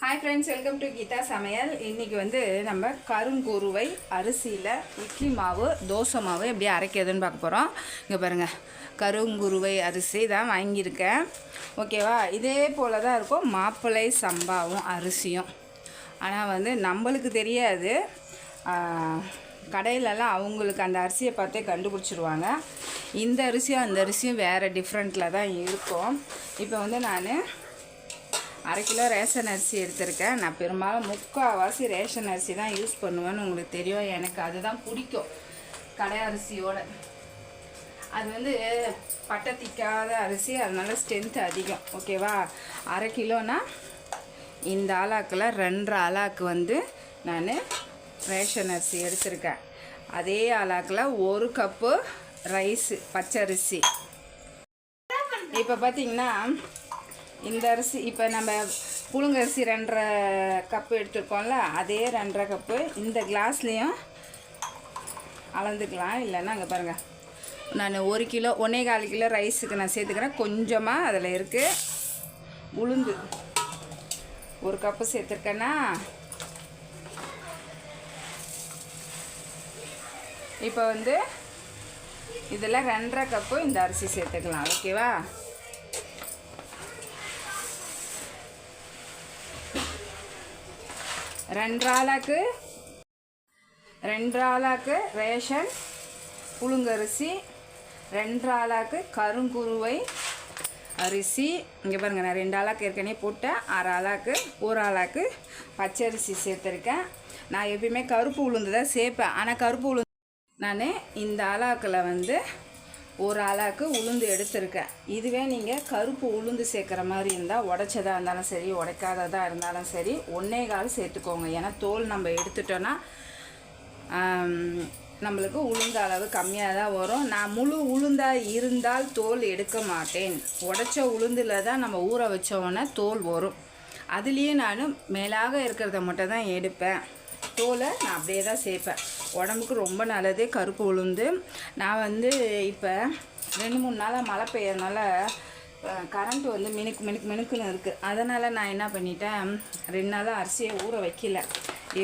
Hi friends welcome to Geetha சமையல் இன்றைக்கி வந்து நம்ம கருங்குருவை அரிசியில் இட்லி மாவு தோசை மாவு எப்படி அரைக்கிறதுன்னு பார்க்க போகிறோம் இங்கே பாருங்கள் கருங்குருவை அரிசி தான் வாங்கியிருக்கேன். ஓகேவா இதே போல் தான் இருக்கும். மாப்பிள்ளை சம்பாவும் அரிசியும். ஆனால் வந்து நம்மளுக்கு தெரியாது. கடையிலலாம் அவங்களுக்கு அந்த அரிசியை பார்த்தே கண்டுபிடிச்சிருவாங்க. இந்த அரிசியும் அந்த அரிசியும் வேறு டிஃப்ரெண்ட்டில் தான் இருக்கும். இப்போ வந்து நான் அரை கிலோ ரேஷன் அரிசி எடுத்திருக்கேன். நான் பெரும்பாலும் முக்கால்வாசி ரேஷன் அரிசி தான் யூஸ் பண்ணுவேன்னு உங்களுக்கு தெரியும். எனக்கு அதுதான் பிடிக்கும். கடை அரிசியோட. அது வந்து பட்டை திக்காத அரிசி அதனால ஸ்ட்ரென்த் அதிகம். ஓகேவா அரை கிலோனா இந்த ஆளாக்கில் ரெண்டரை ஆளாக்கு வந்து நான் ரேஷன் அரிசி எடுத்திருக்கேன். அதே ஆளாக்கில் ஒரு கப்பு ரைஸு பச்சரிசி. இப்போ பார்த்தீங்கன்னா இந்த அரிசி இப்போ நம்ம புழுங்கரிசி ரெண்டரை கப்பு எடுத்துருக்கோம்ல அதே ரெண்டரை கப்பு இந்த கிளாஸ்லேயும் அளந்துக்கலாம். இல்லைன்னா அங்கே பாருங்கள் நான் ஒரு கிலோ ஒன்றே கால் கிலோ ரைஸுக்கு நான் சேர்த்துக்கிறேன். கொஞ்சமாக அதில் இருக்குது உளுந்து. ஒரு கப்பு சேர்த்துருக்கேன்னா இப்போ வந்து இதில் ரெண்டரை கப்பு இந்த அரிசி சேர்த்துக்கலாம். ஓகேவா ரெண்டாளாக்கு ரெண்டாளாக்கு ரேஷன் புழுங்கரிசி ரெண்டாளாக்கு கருங்குருவை அரிசி. இங்கே பாருங்கள் நான் ரெண்டு ஆளாக்கு ஏற்கனவே போட்டேன் ஆறு ஆளாக்கு ஒரு ஆளாக்கு பச்சரிசி சேர்த்துருக்கேன். நான் எப்பயுமே கருப்பு உளுந்து தான் சேர்ப்பேன். ஆனால் கருப்பு உளுந்து நான் இந்த ஆளாக்கில் வந்து ஒரு அளவுக்கு உளுந்து எடுத்திருக்கேன். இதுவே நீங்கள் கருப்பு உளுந்து சேர்க்குற மாதிரி இருந்தால் உடைச்சதாக இருந்தாலும் சரி உடைக்காததாக இருந்தாலும் சரி ஒன்றே கால் சேர்த்துக்கோங்க. ஏன்னா தோல் நம்ம எடுத்துட்டோன்னா நம்மளுக்கு உளுந்த அளவு கம்மியாக தான் வரும். நான் முழு உளுந்தாக இருந்தால் தோல் எடுக்க மாட்டேன். உடைச்ச உளுந்தில் தான் நம்ம ஊற வச்சோன்னே தோல் வரும். அதுலேயே நான் மேலாக இருக்கிறத மட்டும் தான் எடுப்பேன். தோலை நான் அப்படியே தான் சேர்ப்பேன். உடம்புக்கு ரொம்ப நல்லது கருப்பு உளுந்து. நான் வந்து இப்போ ரெண்டு மூணு நாளாக மழை பெய்யறதுனால கரண்ட் வந்து மினுக்கு மினுக்கு மினுக்குன்னு இருக்குது அதனால் நான் என்ன பண்ணிட்டேன் ரெண்டு நாளாக அரிசியை ஊற வைக்கல.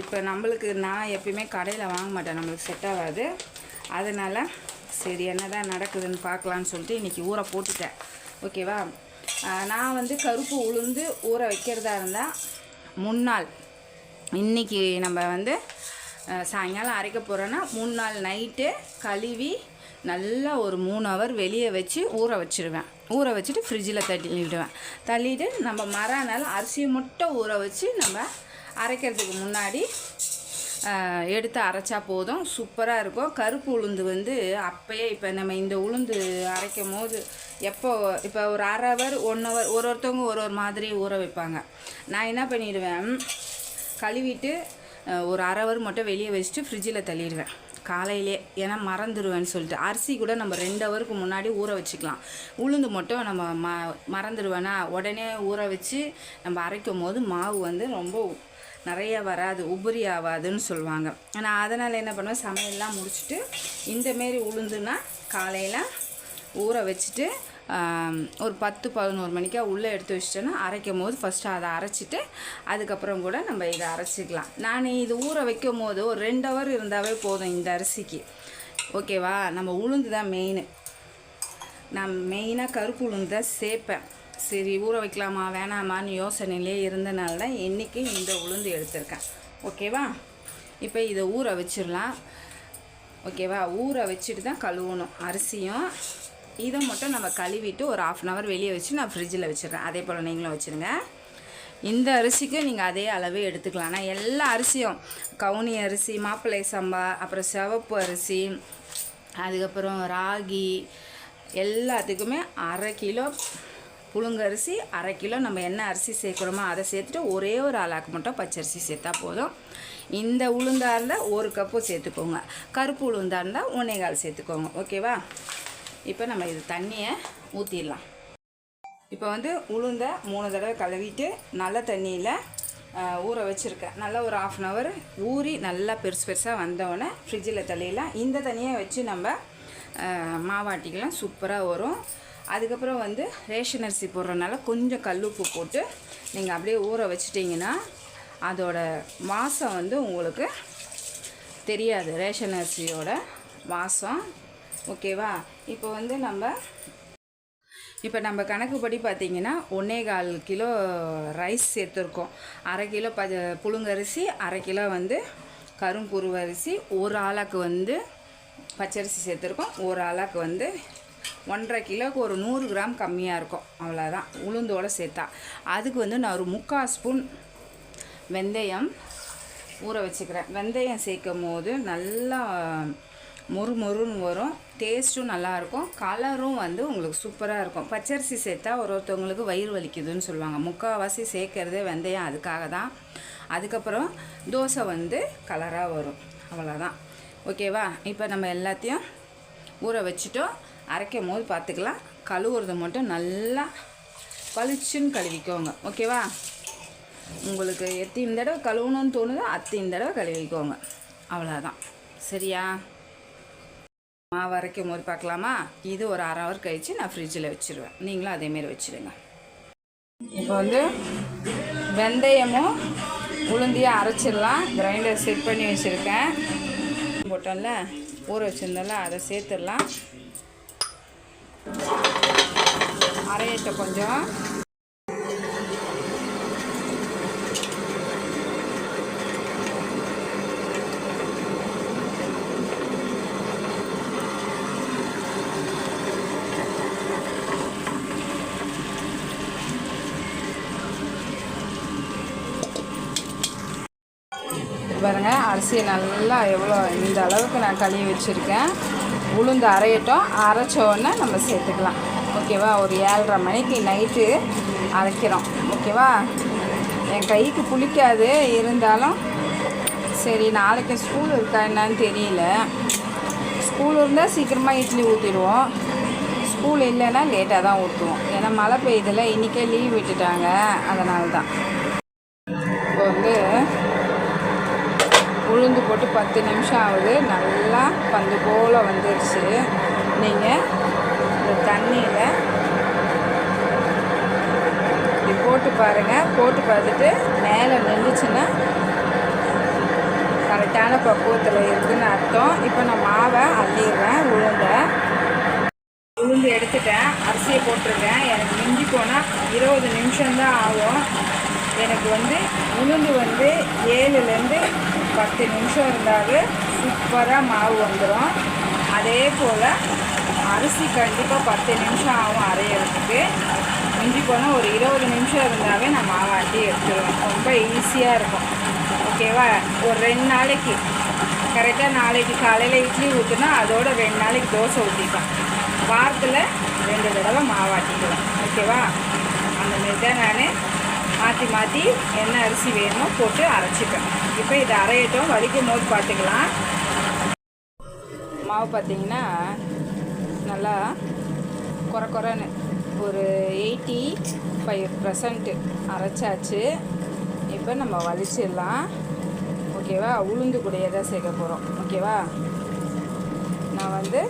இப்போ நம்மளுக்கு நான் எப்பயுமே கடையில் வாங்க மாட்டேன். நம்மளுக்கு செட் ஆகாது. அதனால் சரி என்ன தான் நடக்குதுன்னு பார்க்கலான்னு சொல்லிட்டு இன்றைக்கி ஊற போட்டுட்டேன். ஓகேவா? நான் வந்து கருப்பு உளுந்து ஊற வைக்கிறதா இருந்தால் முன்னாள் இன்றைக்கி நம்ம வந்து சாயங்காலம் அரைக்க போகிறோன்னா மூணு நாள் நைட்டு கழுவி நல்லா ஒரு மூணு ஹவர் வெளியே வச்சு ஊற வச்சுருவேன். ஊற வச்சுட்டு ஃப்ரிட்ஜில் தள்ளிவிடுவேன் தள்ளிட்டு நம்ம மறுநாள் அரிசியை மட்டும் ஊற வச்சு நம்ம அரைக்கிறதுக்கு முன்னாடி எடுத்து அரைச்சா போதும். சூப்பராக இருக்கும். கருப்பு உளுந்து வந்து அப்போயே இப்போ நம்ம இந்த உளுந்து அரைக்கும் போது எப்போ இப்போ ஒரு அரை ஹவர் ஒன் ஹவர் ஒரு ஒருத்தவங்க ஒரு ஒரு மாதிரி ஊற வைப்பாங்க. நான் என்ன பண்ணிடுவேன்? கழுவிட்டு ஒரு அரை ஹவர் மட்டும் வெளியே வச்சுட்டு ஃப்ரிட்ஜில் தள்ளிடுவேன். காலையிலே ஏன்னா மறந்துடுவேன்னு சொல்லிட்டு. அரிசி கூட நம்ம ரெண்டு ஹவருக்கு முன்னாடி ஊற வச்சுக்கலாம். உளுந்து மட்டும் நம்ம ம மறந்துடுவேன்னா உடனே ஊற வச்சு நம்ம அரைக்கும் போது மாவு வந்து ரொம்ப நிறைய வராது உபரி ஆகாதுன்னு சொல்லுவாங்க. நான் அதனால் என்ன பண்ணுவேன்? சமையல்லாம் முடிச்சுட்டு இந்தமாரி உளுந்துன்னா காலையில் ஊற வச்சுட்டு ஒரு பத்து பதினோரு மணிக்கா உள்ளே எடுத்து வச்சிட்டோன்னா அரைக்கும் போது ஃபஸ்ட்டு அதை அரைச்சிட்டு அதுக்கப்புறம் கூட நம்ம இதை அரைச்சிக்கலாம். நான் இது ஊற வைக்கும் போது ஒரு ரெண்டு ஹவர் இருந்தாவே போதும் இந்த அரிசிக்கு. ஓகேவா நம்ம உளுந்து தான் மெயின் நான் மெயினாக கருப்பு உளுந்து தான் சேர்ப்பேன். சரி ஊற வைக்கலாமா வேணாமான்னு யோசனையிலே இருந்தனால தான் இன்றைக்கி இந்த உளுந்து எடுத்திருக்கேன். ஓகேவா இப்போ இதை ஊற வச்சிடலாம். ஓகேவா ஊற வச்சுட்டு தான் கழுவணும். அரிசியும் இதை மட்டும் நம்ம கழுவிட்டு ஒரு ஆஃப் அன் ஹவர் வெளியே வச்சு நான் ஃப்ரிட்ஜில் வச்சிடுறேன். அதே போல் நீங்களும் வச்சுருங்க இந்த அரிசிக்கு நீங்கள் அதே அளவே எடுத்துக்கலாம். ஆனால் எல்லா அரிசியும் கவுனி அரிசி மாப்பிள்ளை சம்பா அப்புறம் சிவப்பு அரிசி அதுக்கப்புறம் ராகி எல்லாத்துக்குமே அரை கிலோ புழுங்கரிசி அரை கிலோ நம்ம என்ன அரிசி சேர்க்குறோமோ அதை சேர்த்துட்டு ஒரே ஒரு ஆளாக்கு மட்டும் பச்சரிசி சேர்த்தா போதும். இந்த உளுந்தாக இருந்தால் ஒரு கப்பு சேர்த்துக்கோங்க. கருப்பு உளுந்தாக இருந்தால் ஒன்றே கால் சேர்த்துக்கோங்க. ஓகேவா இப்போ நம்ம இது தண்ணியை ஊற்றிடலாம் இப்போ வந்து உளுந்த மூணு தடவை கழுவிட்டு நல்ல தண்ணியில் ஊற வச்சுருக்கேன். நல்லா ஒரு ஆஃப் அன் ஹவர் ஊறி நல்லா பெருசு பெருசாக வந்தோடனே ஃப்ரிட்ஜில் தள்ளிடலாம். இந்த தண்ணியை வச்சு நம்ம மாவாட்டிக்கலாம். சூப்பராக வரும். அதுக்கப்புறம் வந்து ரேஷன் அரிசி போடுறதுனால கொஞ்சம் கல்லுப்பு போட்டு நீங்கள் அப்படியே ஊற வச்சிட்டிங்கன்னா அதோட வாசம் வந்து உங்களுக்கு தெரியாது. ரேஷன் அரிசியோட வாசம் ஓகேவா? இப்போ வந்து நம்ம இப்போ நம்ம கணக்குப்படி பார்த்தீங்கன்னா ஒன்றே கால் கிலோ ரைஸ் சேர்த்துருக்கோம். அரை கிலோ ப புழுங்கரிசி அரை கிலோ வந்து கருங்குருவரிசி ஒரு ஆளாக்கு வந்து பச்சரிசி சேர்த்துருக்கோம். ஒரு ஆளாக்கு வந்து ஒன்றரை கிலோவுக்கு ஒரு நூறு கிராம் கம்மியாக இருக்கும். அவ்வளோதான் உளுந்தோடு சேர்த்தா. அதுக்கு வந்து நான் ஒரு முக்கால் ஸ்பூன் வெந்தயம் ஊற வச்சுக்கிறேன். வெந்தயம் சேர்க்கும் போது நல்லா மொறு மொறுன்னு வரும். டேஸ்ட்டும் நல்லாயிருக்கும். கலரும் வந்து உங்களுக்கு சூப்பராக இருக்கும். பச்சரிசி சேர்த்தா ஒரு ஒருத்தவங்களுக்கு வயிறு வலிக்குதுன்னு சொல்லுவாங்க. முக்கால்வாசி சேர்க்கறதே வெந்தயம் அதுக்காக தான். அதுக்கப்புறம் தோசை வந்து கலராக வரும். அவ்வளோதான் ஓகேவா இப்போ நம்ம எல்லாத்தையும் ஊற வச்சுட்டோம். அரைக்கும் போது பார்த்துக்கலாம். கழுவுறது மட்டும் நல்லா பளிச்சுன்னு கழுவிக்கோங்க. ஓகேவா உங்களுக்கு எத்தனை தடவை கழுவணும்னு தோணுதோ அத்தனை தடவை கழுவிக்கோங்க. அவ்வளோதான் சரியா? மாவு அரைக்கும் போது பார்க்கலாமா? இது ஒரு அரை ஹவர் கழித்து நான் ஃப்ரிட்ஜில் வச்சுருவேன். நீங்களும் அதேமாரி வச்சுருங்க. இப்போ வந்து வெந்தயமும் உளுந்தியும் அரைச்சிடலாம். கிரைண்டர் செட் பண்ணி வச்சுருக்கேன். போட்டோம்ல? ஊற வச்சுருந்தோம்ல அதை சேர்த்துடலாம். அரையிட்ட கொஞ்சம். அரிசியை நல்லா எவ்வளோ இந்த அளவுக்கு நான் கழுவி வச்சுருக்கேன். உளுந்து அரையட்டும். அரைச்ச நம்ம சேர்த்துக்கலாம். ஓகேவா? ஒரு ஏழரை மணிக்கு நைட்டு அரைக்கிறோம். ஓகேவா? என் கைக்கு புளிக்காது. இருந்தாலும் சரி நாளைக்கு ஸ்கூல் இருக்கா என்னன்னு தெரியல. ஸ்கூல் இருந்தால் சீக்கிரமாக இட்லி ஊற்றிடுவோம் ஸ்கூல் இல்லைன்னா லேட்டாக தான் ஊற்றுவோம் ஏன்னா மழை பெய்யுதில்ல இன்றைக்கே லீவ் விட்டுட்டாங்க. அதனால தான். இப்போ வந்து உளுந்து போட்டு பத்து நிமிஷம் ஆகுது. நல்லா பந்து போல் வந்துருச்சு. நீங்கள் இந்த தண்ணியில் இப்படி போட்டு பாருங்கள் போட்டு பார்த்துட்டு மேலே நின்றுச்சுன்னா கரெக்டான பக்குவத்தில் இருக்குதுன்னு அர்த்தம். இப்போ நான் மாவை அள்ளிடுறேன் உளுந்தை. உளுந்து எடுத்துட்டேன். அரிசியை போட்டிருக்கேன். எனக்கு மிஞ்சி போனால் இருபது நிமிஷம்தான் ஆகும். எனக்கு வந்து உளுந்து வந்து ஏழுலேருந்து பத்து நிமிஷம் இருந்தாவே சூப்பராக மாவு வந்துடும் அதே போல் அரிசி கண்டிப்பாக பத்து நிமிஷம் ஆகும் அரையிறதுக்கு. மிஞ்சி போனால் ஒரு இருபது நிமிஷம் இருந்தாவே நான் மாவாட்டி எடுத்துருவேன். ரொம்ப ஈஸியாக இருக்கும். ஓகேவா ஒரு ரெண்டு நாளைக்கு. கரெக்டாக நாளைக்கு காலையில் இட்லி ஊற்றுனா அதோட ரெண்டு நாளைக்கு தோசை ஊற்றிப்பேன் வாரத்தில் ரெண்டு தடவை மாவாட்டிக்குவேன் ஓகேவா அந்த மாரி தான் நான் மாற்றி மாற்றி என்ன அரிசி வேணுமோ போட்டு அரைச்சிப்பேன் இப்போ இதை அரையட்டும் வலிக்கும் போது பார்த்துக்கலாம். மாவு பார்த்தீங்கன்னா நல்லா குறை குறைன்னு ஒரு எயிட்டி ஃபைவ் பர்சன்ட்டு அரைச்சாச்சு. இப்போ நம்ம வலிச்சிடலாம். ஓகேவா? உளுந்து கூடையே தான் சேர்க்க போகிறோம் ஓகேவா? நான் வந்து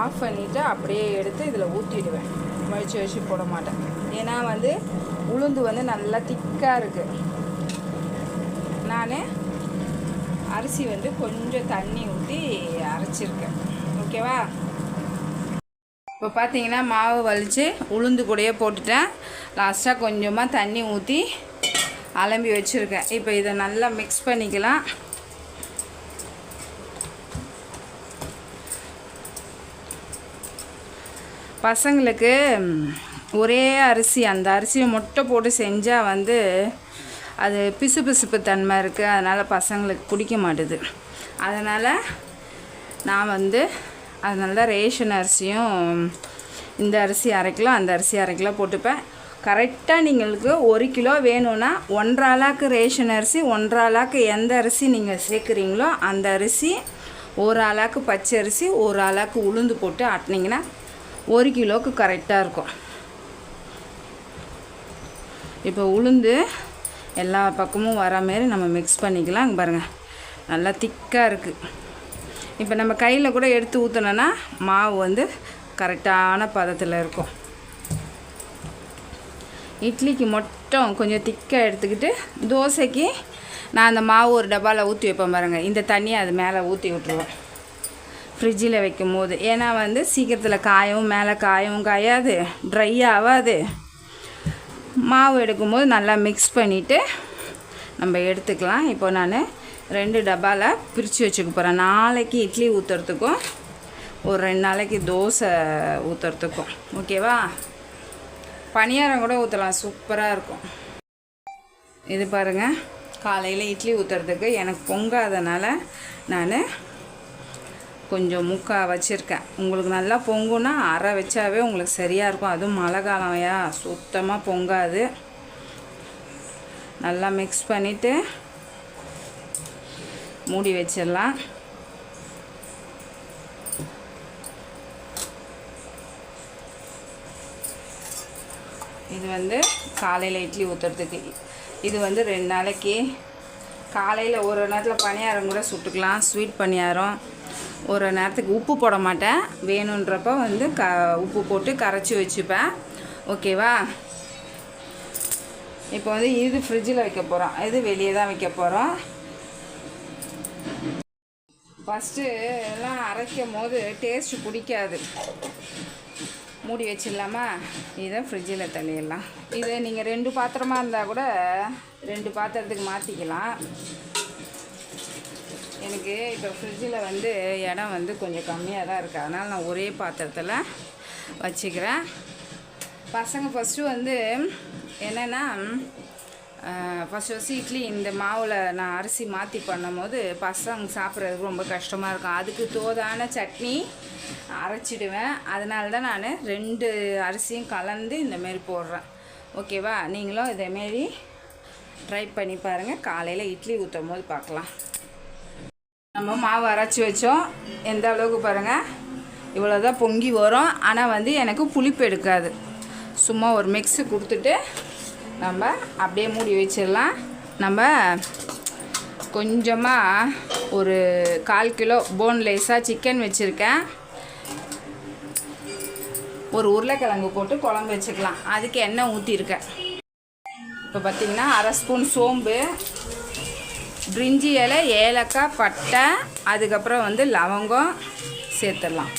ஆஃப் பண்ணிவிட்டு அப்படியே எடுத்து இதில் ஊற்றிடுவேன் வலிச்சு வச்சு போட மாட்டேன். ஏன்னா வந்து உளுந்து வந்து நல்லா திக்காக இருக்குது நான் அரிசி வந்து கொஞ்சம் தண்ணி ஊற்றி அரைச்சிருக்கேன். ஓகேவா? இப்போ பார்த்தீங்கன்னா மாவு வலித்து உளுந்து கூடையே போட்டுட்டேன். லாஸ்ட்டாக கொஞ்சமாக தண்ணி ஊற்றி அலம்பி வச்சுருக்கேன். இப்போ இதை நல்லா மிக்ஸ் பண்ணிக்கலாம். பசங்களுக்கு ஒரே அரிசி அந்த அரிசியை முட்டை போட்டு செஞ்சால் வந்து அது பிசு பிசுப்பு தன்மை இருக்குது அதனால் பசங்களுக்கு பிடிக்க மாட்டுது. அதனால் நான் வந்து அதனால தான் ரேஷன் அரிசியும் இந்த அரிசி அரை கிலோ அந்த அரிசி அரை கிலோ போட்டுப்பேன். கரெக்டாக நீங்களுக்கு ஒரு கிலோ வேணும்னா ஒன்றரை ஆளாக்கு ரேஷன் அரிசி ஒன்றரை ஆளாக்கு எந்த அரிசி நீங்கள் சேர்க்குறீங்களோ அந்த அரிசி ஒரு ஆளாக்கு பச்சை அரிசி ஒரு ஆளாக்கு உளுந்து போட்டு ஆட்டினீங்கன்னா ஒரு கிலோவுக்கு கரெக்டாக இருக்கும். இப்போ உளுந்து எல்லா பக்கமும் வர மாரி நம்ம மிக்ஸ் பண்ணிக்கலாம். பாருங்கள் நல்லா திக்காக இருக்குது இப்போ நம்ம கையில் கூட எடுத்து ஊற்றினோன்னா மாவு வந்து கரெக்டான பதத்தில் இருக்கும். இட்லிக்கு மட்டும் கொஞ்சம் திக்காக எடுத்துக்கிட்டு தோசைக்கு நான் அந்த மாவு ஒரு டப்பாவில் ஊற்றி வைப்பேன் பாருங்கள் இந்த தண்ணியை அது மேலே ஊற்றி விட்ருவேன் ஃப்ரிட்ஜில் வைக்கும் போது ஏன்னா வந்து சீக்கிரத்தில் காயவும் மேலே காயவும் காயாது ட்ரை ஆகாது. மாவு எடுக்கும்போது நல்லா மிக்ஸ் பண்ணிவிட்டு நம்ம எடுத்துக்கலாம். இப்போ நான் ரெண்டு டப்பாவில் பிரித்து வச்சுக்க போகிறேன் நாளைக்கு இட்லி ஊற்றுறதுக்கும் ஒரு ரெண்டு நாளைக்கு தோசை ஊற்றுறதுக்கும் ஓகேவா பணியாரம் கூட ஊற்றலாம் சூப்பராக இருக்கும். இது பாருங்கள் காலையில் இட்லி ஊற்றுறதுக்கு எனக்கு பொங்காதனால நான் கொஞ்சம் முக்கா வச்சுருக்கேன். உங்களுக்கு நல்லா பொங்குன்னா அரை வச்சாவே உங்களுக்கு சரியாக இருக்கும். அதுவும் மழை காலம்யா சுத்தமாக பொங்காது. நல்லா மிக்ஸ் பண்ணிவிட்டு மூடி வச்சிடலாம். இது வந்து காலையில் இட்லி ஊற்றுறதுக்கு இது வந்து ரெண்டு நாளைக்கு. காலையில் ஒரு நேரத்தில் பணியாரம் கூட சுட்டுக்கலாம். ஸ்வீட் பணியாரம். ஒரு நேரத்துக்கு உப்பு போட மாட்டேன். வேணுன்றப்ப வந்து க உப்பு போட்டு கரைச்சி வச்சுப்பேன். ஓகேவா இப்போ வந்து இது ஃப்ரிட்ஜில் வைக்க போகிறோம் இது வெளியே தான் வைக்க போகிறோம் ஃபஸ்ட்டு எல்லாம் அரைக்கும் போது டேஸ்ட்டு பிடிக்காது. மூடி வச்சிடலாமா? இதை ஃப்ரிட்ஜில் தள்ளிடலாம். இது நீங்கள் ரெண்டு பாத்திரமாக இருந்தால் கூட ரெண்டு பாத்திரத்துக்கு மாற்றிக்கலாம் எனக்கு இப்போ ஃப்ரிட்ஜில் வந்து இடம் வந்து கொஞ்சம் கம்மியாக தான் இருக்குது அதனால் நான் ஒரே பாத்திரத்தில் வச்சுக்கிறேன். பசங்க ஃபஸ்ட்டு வந்து என்னென்னா ஃபஸ்ட் ஃபஸ்ட்டு இட்லி இந்த மாவில் நான் அரிசி மாற்றி பண்ணும்போது பசங்க சாப்பிட்றதுக்கு ரொம்ப கஷ்டமாக இருக்கும். அதுக்கு தோதான சட்னி அரைச்சிடுவேன். அதனால தான் நான் ரெண்டு அரிசியும் கலந்து இந்தமாரி போடுறேன். ஓகேவா? நீங்களும் இதேமாரி ட்ரை பண்ணி பாருங்கள் காலையில் இட்லி ஊற்றும் போது பார்க்கலாம் நம்ம மாவு அரைச்சி வச்சோம். எந்த அளவுக்கு பாருங்கள் இவ்வளோ தான் பொங்கி வரும். ஆனால் வந்து எனக்கு புளிப்பு எடுக்காது. சும்மா ஒரு மிக்ஸு கொடுத்துட்டு நம்ம அப்படியே மூடி வச்சிடலாம். நம்ம கொஞ்சமாக ஒரு கால் கிலோ போன்லெஸ்ஸாக சிக்கன் வச்சுருக்கேன். ஒரு உருளைக்கிழங்கு போட்டு குழம்பு வச்சுக்கலாம். அதுக்கு எண்ணெய் ஊற்றிருக்கேன் இப்போ பார்த்திங்கன்னா அரை ஸ்பூன் சோம்பு பிரிஞ்சி இலை ஏலக்காய் பட்டை அதுக்கப்புறம் வந்து லவங்கம் சேர்த்துடலாம்.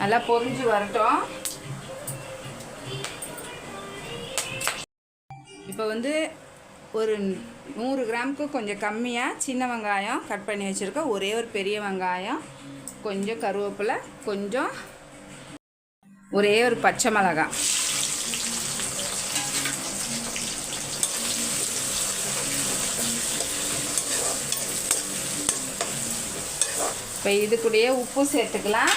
நல்லா பொரிஞ்சு வரட்டும். இப்போ வந்து ஒரு நூறு கிராமுக்கு கொஞ்சம் கம்மியாக சின்ன வெங்காயம் கட் பண்ணி வச்சுருக்கேன் ஒரே ஒரு பெரிய வெங்காயம் கொஞ்சம் கருவேப்பிலை கொஞ்சம் ஒரே ஒரு பச்சை மிளகாய். இப்போ இது கூடயே உப்பு சேர்த்துக்கலாம்.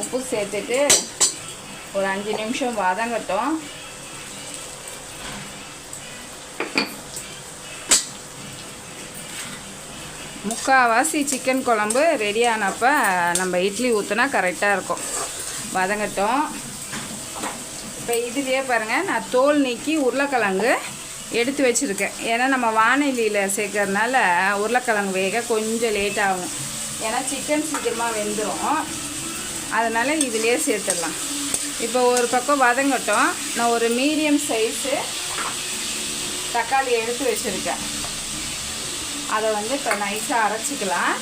உப்பு சேர்த்துட்டு ஒரு அஞ்சு நிமிஷம் வதங்கட்டும். முக்கால்வாசி சிக்கன் குழம்பு ரெடி ஆனப்போ நம்ம இட்லி ஊற்றுனா கரெக்டாக இருக்கும். வதங்கட்டும். இப்போ இதுலேயே பாருங்கள் நான் தோல் நீக்கி உருளைக்கிழங்கு எடுத்து வச்சுருக்கேன். ஏன்னா நம்ம வானிலையில் சேர்க்கறதுனால உருளைக்கிழங்கு வேக கொஞ்சம் லேட் ஆகும். ஏன்னா சிக்கன் சீக்கிரமாக வெந்துடும் அதனால் இதிலே சேர்த்துடலாம். இப்போ ஒரு பக்கம் வதங்கட்டும். நான் ஒரு மீடியம் சைஸு தக்காளி எடுத்து வச்சுருக்கேன். அதை வந்து இப்போ நைஸாக அரைச்சிக்கலாம்.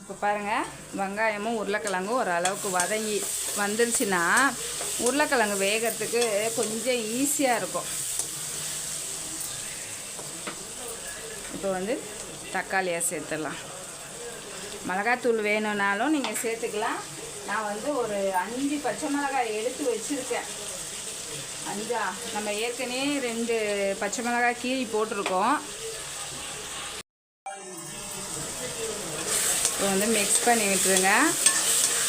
இப்போ பாருங்கள் வெங்காயமும் உருளைக்கிழங்கும் ஓரளவுக்கு வதங்கி வந்துருச்சுன்னா உருளைக்கிழங்கு வேகிறதுக்கு கொஞ்சம் ஈஸியாக இருக்கும். இப்போ வந்து தக்காளியாக சேர்த்துடலாம். மிளகாத்தூள் வேணும்னாலும் நீங்கள் சேர்த்துக்கலாம். நான் வந்து ஒரு அஞ்சு பச்சை மிளகாய் எடுத்து வச்சுருக்கேன். அஞ்சா? நம்ம ஏற்கனவே ரெண்டு பச்சை மிளகாய் கீரி போட்டிருக்கோம். இப்போ வந்து மிக்ஸ் பண்ணி விட்டுருங்க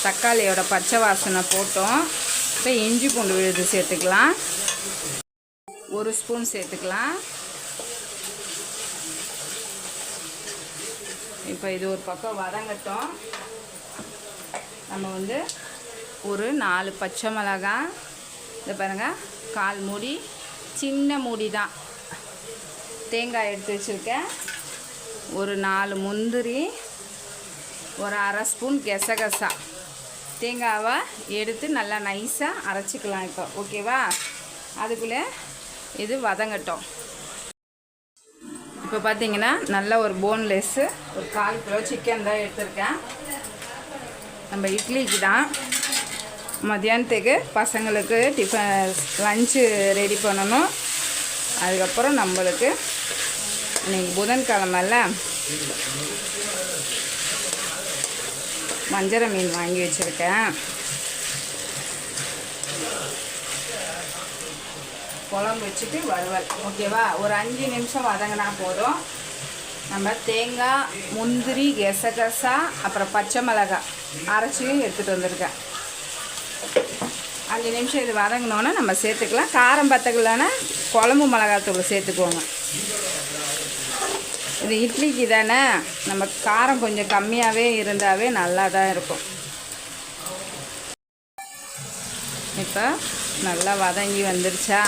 தக்காளியோட பச்சை வாசனை போட்டோம். இப்போ இஞ்சி பூண்டு விழுது சேர்த்துக்கலாம். ஒரு ஸ்பூன் சேர்த்துக்கலாம். இப்போ இது ஒரு பக்கம் வதங்கட்டும். நம்ம வந்து ஒரு நாலு பச்சை மிளகாய் இதை பாருங்கள் கால் மூடி சின்ன மூடி தான் தேங்காய் எடுத்து வச்சுருக்கேன். ஒரு நாலு முந்திரி ஒரு அரை ஸ்பூன் கெசகசா. தேங்காவை எடுத்து நல்லா நைஸாக அரைச்சிக்கலாம் இப்போ. ஓகேவா? அதுக்குள்ளே இது வதங்கட்டும். இப்போ பார்த்தீங்கன்னா நல்ல ஒரு போன்லெஸ்ஸு ஒரு கால் கிலோ சிக்கன் தான் எடுத்திருக்கேன். நம்ம இட்லிக்கு தான் மதியானத்துக்கு பசங்களுக்கு டிஃபன் லஞ்சு ரெடி பண்ணணும். அதுக்கப்புறம் நம்மளுக்கு இன்னைக்கு புதன்கிழமைல வஞ்சரம் மீன் வாங்கி வச்சுருக்கேன். குழம்பு வச்சுட்டு வறுவல். ஓகேவா? ஒரு அஞ்சு நிமிஷம் வதங்கினா போதும். நம்ம தேங்காய் முந்திரி கெசகசா அப்புறம் பச்சை மிளகாய் அரைச்சியும் எடுத்துகிட்டு வந்திருக்கேன். அஞ்சு நிமிஷம் இது வதங்கினோன்னே நம்ம சேர்த்துக்கலாம். காரம் பத்தக்கலன்னா குழம்பு மிளகாத்தூள் சேர்த்துக்குவோங்க. இது இட்லிக்கு தானே நம்ம காரம் கொஞ்சம் கம்மியாகவே இருந்தாவே நல்லா தான் இருக்கும். இப்போ நல்லா வதங்கி வந்துருச்சா?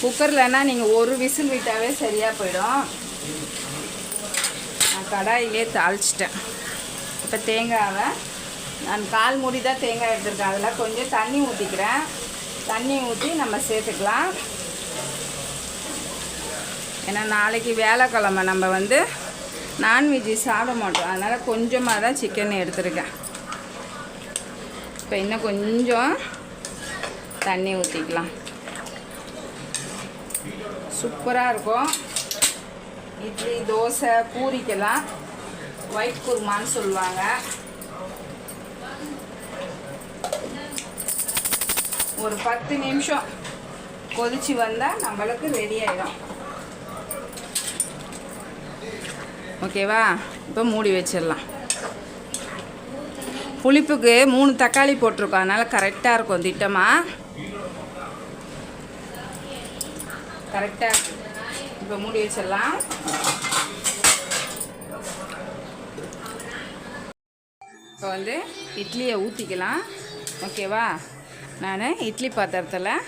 குக்கர்லன்னா நீங்கள் ஒரு விசில் விட்டாவே சரியாக போயிடும். நான் கடாயிலே தாளிச்சிட்டேன். இப்போ தேங்காவை நான் கால் மூடி தான் தேங்காய் எடுத்துருக்கேன். அதில் கொஞ்சம் தண்ணி ஊற்றிக்கிறேன் தண்ணி ஊற்றி நம்ம சேர்த்துக்கலாம். ஏன்னா நாளைக்கு வேலைக்கிழமை. நம்ம வந்து நான்வெஜ்ஜு சாப்பிட மாட்டோம். அதனால் கொஞ்சமாக தான் சிக்கன் எடுத்துருக்கேன். இப்போ இன்னும் கொஞ்சம் தண்ணி ஊற்றிக்கலாம் சூப்பராக இருக்கும். இட்லி தோசை பூரிக்கெல்லாம் ஒயிட் குருமான்னு சொல்லுவாங்க. ஒரு பத்து நிமிஷம் கொதிச்சு வந்தால் நம்மளுக்கு ரெடி ஆகிடும் ஓகேவா இப்போ மூடி வச்சிடலாம். புளிப்புக்கு மூணு தக்காளி போட்டிருக்கோம். அதனால் கரெக்டாக இருக்கும். திட்டமாக கரெக்டாக இப்போ மூடி வச்சிடலாம். இப்போ வந்து இட்லியை ஊற்றிக்கலாம் ஓகேவா? நான் இட்லி பாத்திரத்தில்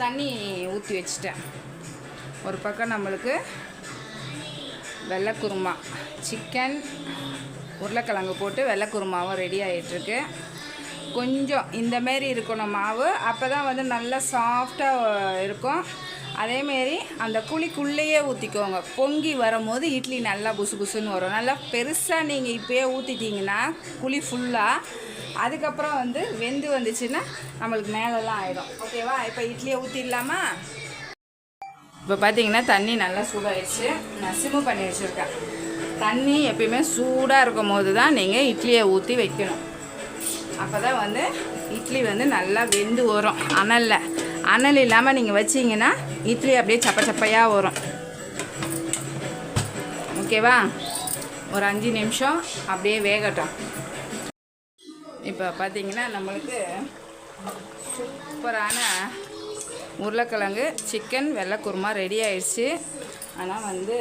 தண்ணி ஊற்றி வச்சிட்டேன். ஒரு பக்கம் நம்மளுக்கு வெள்ளைக்குருமா சிக்கன் உருளைக்கிழங்கு போட்டு வெள்ளைக்குருமாவும் ரெடி ஆகிட்டுருக்கு கொஞ்சம் இந்த மாரி இருக்கணும் மாவு. அப்போ தான் வந்து நல்லா சாஃப்டாக இருக்கும். அதேமாரி அந்த குழிக்குள்ளேயே ஊற்றிக்கோங்க பொங்கி வரும்போது இட்லி நல்லா புசு புசுன்னு வரும். நல்லா பெருசாக நீங்கள் இப்போயே ஊற்றிட்டீங்கன்னா குழி ஃபுல்லாக அதுக்கப்புறம் வந்து வெந்து வந்துச்சுன்னா நம்மளுக்கு மேலெல்லாம் ஆகிடும் ஓகேவா இப்போ இட்லியை ஊற்றிடலாமா இப்போ பார்த்தீங்கன்னா தண்ணி நல்லா சூடாயிடுச்சு. நான் சிம்மு பண்ணி வச்சுருக்கேன். தண்ணி எப்பயுமே சூடாக இருக்கும் போது தான் நீங்கள் இட்லியை ஊற்றி வைக்கணும். அப்போ தான் வந்து இட்லி வந்து நல்லா வெந்து வரும். அனலில். அனல் இல்லாமல் நீங்கள் வச்சிங்கன்னா இட்லி அப்படியே சப்ப சப்பையாக வரும். ஓகேவா ஒரு அஞ்சு நிமிஷம் அப்படியே வேகட்டும். இப்போ பார்த்தீங்கன்னா நம்மளுக்கு சூப்பரான உருளைக்கிழங்கு சிக்கன் வெள்ளை குருமா ரெடி ஆயிடுச்சு. ஆனால் வந்து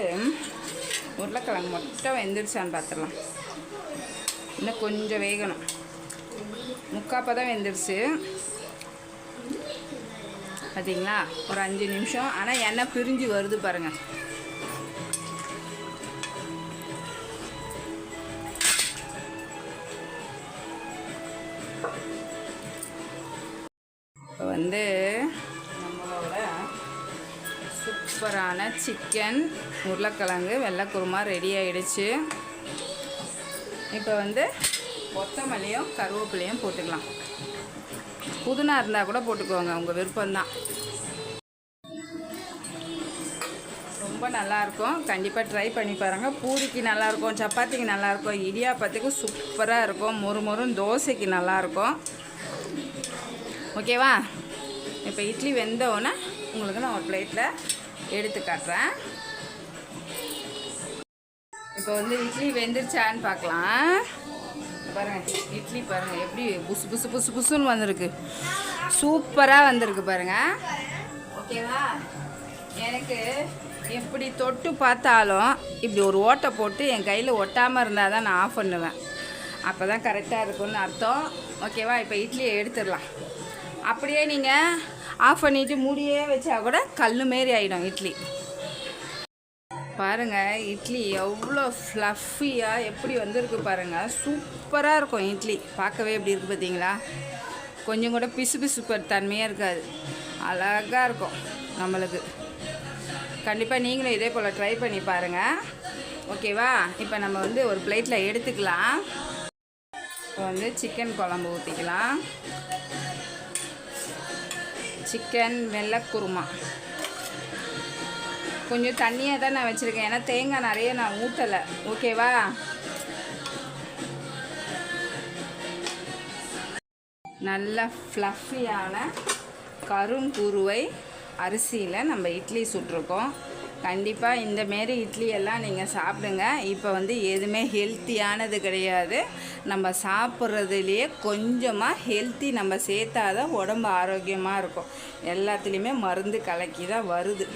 உருளைக்கிழங்கு மட்டும் வெந்துருச்சான்னு பார்த்துடலாம் இன்னும் கொஞ்சம் வேகணும். முக்காப்போ தான் வெந்துருச்சு பார்த்தீங்களா ஒரு அஞ்சு நிமிஷம். ஆனால் எண்ணெய் பிரிஞ்சு வருது பாருங்கள் இப்போ வந்து நம்மளோட சூப்பரான சிக்கன் உருளைக்கிழங்கு வெள்ளை குருமா ரெடி ஆகிடுச்சு இப்போ வந்து கொத்தமல்லியும் கருவேப்பிலையும் போட்டுக்கலாம். புதினா இருந்தால் கூட போட்டுக்கோங்க உங்கள் விருப்பம்தான். ரொம்ப நல்லாயிருக்கும். கண்டிப்பாக ட்ரை பண்ணி பாருங்கள் பூரிக்கு நல்லாயிருக்கும் சப்பாத்திக்கு நல்லாயிருக்கும் இடியாப்பத்துக்கு சூப்பராக இருக்கும். மொறு மொறுன்னு தோசைக்கு நல்லாயிருக்கும். ஓகேவா? இப்போ இட்லி வெந்தோடனே உங்களுக்கு நான் ஒரு பிளேட்டில் எடுத்து காட்டுறேன். இப்போ வந்து இட்லி வெந்துருச்சான்னு பார்க்கலாம். பாருங்க இட்லி பாருங்க எப்படி புசு புசு புசு புசுன்னு வந்திருக்கு. சூப்பராக வந்திருக்கு பாருங்க. ஓகேவா? எனக்கு எப்படி தொட்டு பார்த்தாலும் இப்படி ஒரு ஓட்டை போட்டு என் கையில் ஒட்டாமல் இருந்தால் தான் நான் ஆஃப் பண்ணுவேன். அப்போ தான் கரெக்டாக இருக்கும்னு அர்த்தம். ஓகேவா? இப்போ இட்லியை எடுத்துடலாம். அப்படியே நீங்கள் ஆஃப் பண்ணிவிட்டு மூடியே வச்சா கூட கல் மாரி ஆகிடும் இட்லி. பாருங்கள் இட்லி எவ்வளோ ஃப்ளஃபியாக எப்படி வந்திருக்கு பாருங்கள் சூப்பராக இருக்கும் இட்லி. பார்க்கவே எப்படி இருக்குது பார்த்தீங்களா? கொஞ்சம் கூட பிசு பிசுப்பர் தன்மையாக இருக்காது. அழகாக இருக்கும் நம்மளுக்கு. கண்டிப்பாக நீங்களும் இதே போல் ட்ரை பண்ணி பாருங்கள் ஓகேவா இப்போ நம்ம வந்து ஒரு பிளேட்டில் எடுத்துக்கலாம். இப்போ வந்து சிக்கன் குழம்பு ஊற்றிக்கலாம் சிக்கன் வெள்ளக்குருமா கொஞ்சம் தண்ணியாக தான் நான் வச்சுருக்கேன். ஏன்னா தேங்காய் நிறைய நான் ஊற்றலை ஓகேவா? நல்ல ஃப்ளஃபியான கருங்குருவை அரிசியில் நம்ம இட்லி சுட்டிருக்கோம். கண்டிப்பாக இந்தமாரி மாரி இட்லியெல்லாம் நீங்கள் சாப்பிடுங்க. இப்போ வந்து எதுவுமே ஹெல்த்தியானது கிடையாது. நம்ம சாப்பிட்றதுலையே கொஞ்சமாக ஹெல்த்தி நம்ம சேர்த்தாதான் உடம்பு ஆரோக்கியமாக இருக்கும். எல்லாத்துலேயுமே மருந்து கலக்கி தான் வருது.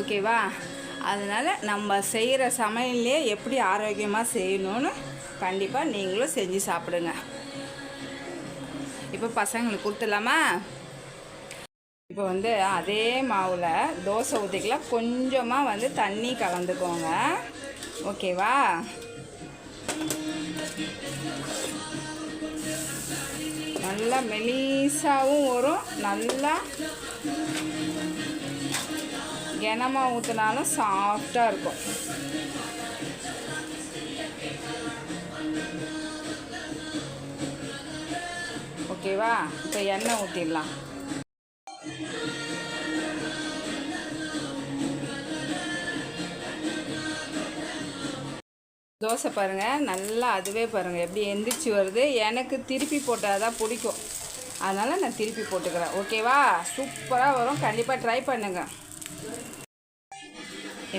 ஓகேவா? அதனால் நம்ம செய்கிற சமையல்லே எப்படி ஆரோக்கியமாக செய்யணும்னு கண்டிப்பாக நீங்களும் செஞ்சு சாப்பிடுங்க. இப்போ பசங்களுக்கு கொடுத்துடலாமா? இப்போ வந்து அதே மாவில் தோசை ஊற்றிக்கலாம் கொஞ்சமாக வந்து தண்ணி கலந்துக்கோங்க. ஓகேவா? நல்லா மெலிசாவும் வரும். நல்லா கனமாக ஊற்றினாலும் சாஃப்டாக இருக்கும். ஓகேவா இப்போ எண்ணெய் ஊற்றிடலாம் தோசை பாருங்கள் நல்லா அதுவே பாருங்கள் எப்படி எந்திரிச்சு வருது? எனக்கு திருப்பி போட்டால் தான் பிடிக்கும். அதனால் நான் திருப்பி போட்டுக்கிறேன். ஓகேவா சூப்பராக வரும். கண்டிப்பாக ட்ரை பண்ணுங்கள்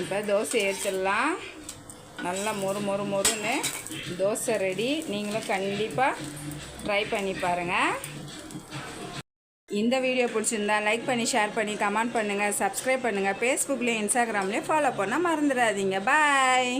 இப்போ தோசை ஏற்றிடலாம் நல்லா மொறு மொறு மொறுன்னு தோசை ரெடி நீங்களும் கண்டிப்பாக ட்ரை பண்ணி பாருங்கள் இந்த வீடியோ பிடிச்சிருந்தா லைக் பண்ணி ஷேர் பண்ணி கமெண்ட் பண்ணுங்கள் சப்ஸ்கிரைப் பண்ணுங்கள் ஃபேஸ்புக்லேயும் இன்ஸ்டாகிராம்லேயும் ஃபாலோ பண்ண மறந்துடாதீங்க. பாய்